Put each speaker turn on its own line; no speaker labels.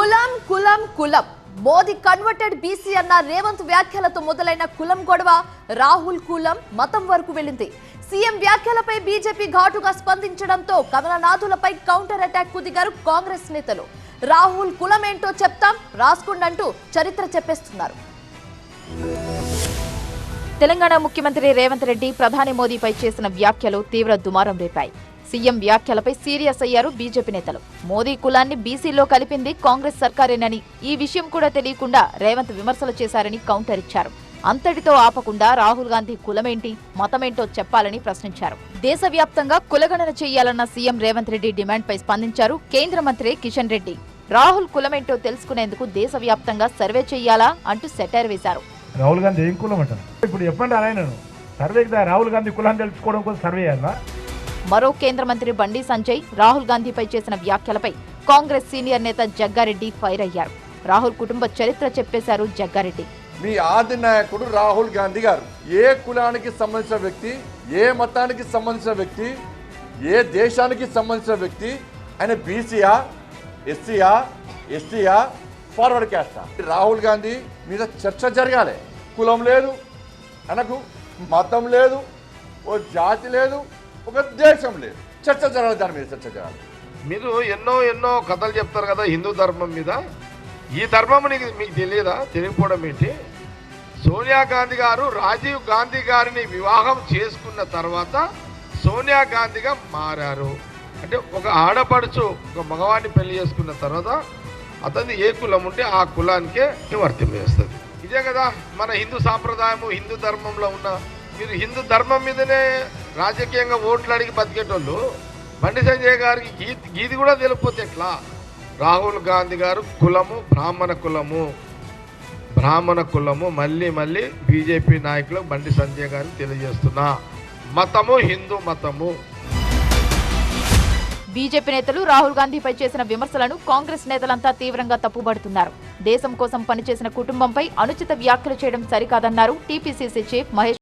కులం కులం కులం. మోదీ కన్వర్టెడ్ బీసీ అన్న రేవంత్ వ్యాఖ్యలతో మొదలైన కులం గొడవ రాహుల్ కులం మతం వరకు వెళ్ళింది. సీఎం వ్యాఖ్యలపై బీజేపీ ఘాటుగా స్పందించడంతో కమలనాథులపై కౌంటర్ అటాక్ కుదిగారు కాంగ్రెస్ నేతలు. రాహుల్ కులం ఏంటో చెప్తాం రాసుకుండంటూ చరిత్ర చెప్పేస్తున్నారు. తెలంగాణ ముఖ్యమంత్రి రేవంత్ రెడ్డి ప్రధాని మోదీపై చేసిన వ్యాఖ్యలు తీవ్ర దుమారం రేపాయి. సీఎం వ్యాఖ్యలపై సీరియస్ అయ్యారు బీజేపీ నేతలు. మోదీ కులాన్ని బీసీలో కలిపింది కాంగ్రెస్ సర్కారేనని ఈ విషయం కూడా తెలియకుండా రేవంత్ విమర్శలు చేశారని కౌంటర్ ఇచ్చారు. అంతటితో ఆపకుండా రాహుల్ గాంధీ కులమేంటి మతమేంటో చెప్పాలని ప్రశ్నించారు. దేశవ్యాప్తంగా కులగణన చేయాలన్న సీఎం రేవంత్ రెడ్డి డిమాండ్పై స్పందించారు కేంద్ర మంత్రి కిషన్ రెడ్డి. రాహుల్ కులమేంటో తెలుసుకునేందుకు దేశవ్యాప్తంగా సర్వే చేయాలా అంటూ సెటైర్ వేశారు.
రాహుల్ గాంధీ ఏం కులం అంటారు? ఇప్పుడు చెప్పండి సర్వేకి రాహుల్ గాంధీ కులాన్ని తెలుసుకోవడం కోసం సర్వే చేయాలా?
మరో కేంద్ర మంత్రి బండి సంజయ్ రాహుల్ గాంధీపై చేసిన వ్యాఖ్యలపై కాంగ్రెస్ సీనియర్ నేత జగ్గారెడ్డి ఫైర్ అయ్యారు. రాహుల్ కుటుంబ చరిత్ర చెప్పేశారు జగ్గారెడ్డి.
మీ ఆది నాయకుడు రాహుల్ గాంధీ గారు ఏ కులానికి సంబంధించిన వ్యక్తి ఏ మతానికి సంబంధించిన వ్యక్తి ఏ దేశానికి సంబంధించిన వ్యక్తి ఆయన బీసీయా ఎస్సీయా ఎస్టీయా ఫార్వర్డ్ క్యాస్టా? రాహుల్ గాంధీ మీద చర్చ జరగాలి. కులం లేదు అనకు మతం లేదు ఓ జాతి లేదు ఒక దేశం లేదు. చర్చ జరగాలి దాని మీద చర్చ జరగాలి
మీరు ఎన్నో ఎన్నో కథలు చెప్తారు కదా హిందూ ధర్మం మీద. ఈ ధర్మం నీకు మీకు తెలియదా? తెలియకపోవడం ఏంటి? సోనియా గాంధీ గారు రాజీవ్ గాంధీ గారిని వివాహం చేసుకున్న తర్వాత సోనియా గాంధీగా మారారు. అంటే ఒక ఆడపడుచు ఒక మగవాడిని పెళ్ళి చేసుకున్న తర్వాత అతని ఏ కులం ఉంటే ఆ కులానికే వర్తింపజేస్తుంది ఇదే కదా మన హిందూ సాంప్రదాయము హిందూ ధర్మంలో ఉన్న మీరు హిందూ ధర్మం మీదనే రాజకీయంగా ఓట్లు అడిగి బతికేటోళ్ళు బండి సంజయ్ గారికి గీతి గీది కూడా తెలియకపోతే ఎట్లా? రాహుల్ గాంధీ గారు కులము బ్రాహ్మణ కులము. బ్రాహ్మణ కులము మళ్ళీ మళ్ళీ బీజేపీ నాయకులు బండి సంజయ్ గారికి తెలియజేస్తున్నా. మతము హిందూ మతము.
బీజేపీ నేతలు రాహుల్ గాంధీపై చేసిన విమర్శలను కాంగ్రెస్ నేతలంతా తీవ్రంగా తప్పుబడుతున్నారు. దేశం కోసం పనిచేసిన కుటుంబంపై అనుచిత వ్యాఖ్యలు చేయడం సరికాదన్నారు టీపీసీసీ చీఫ్ మహేష్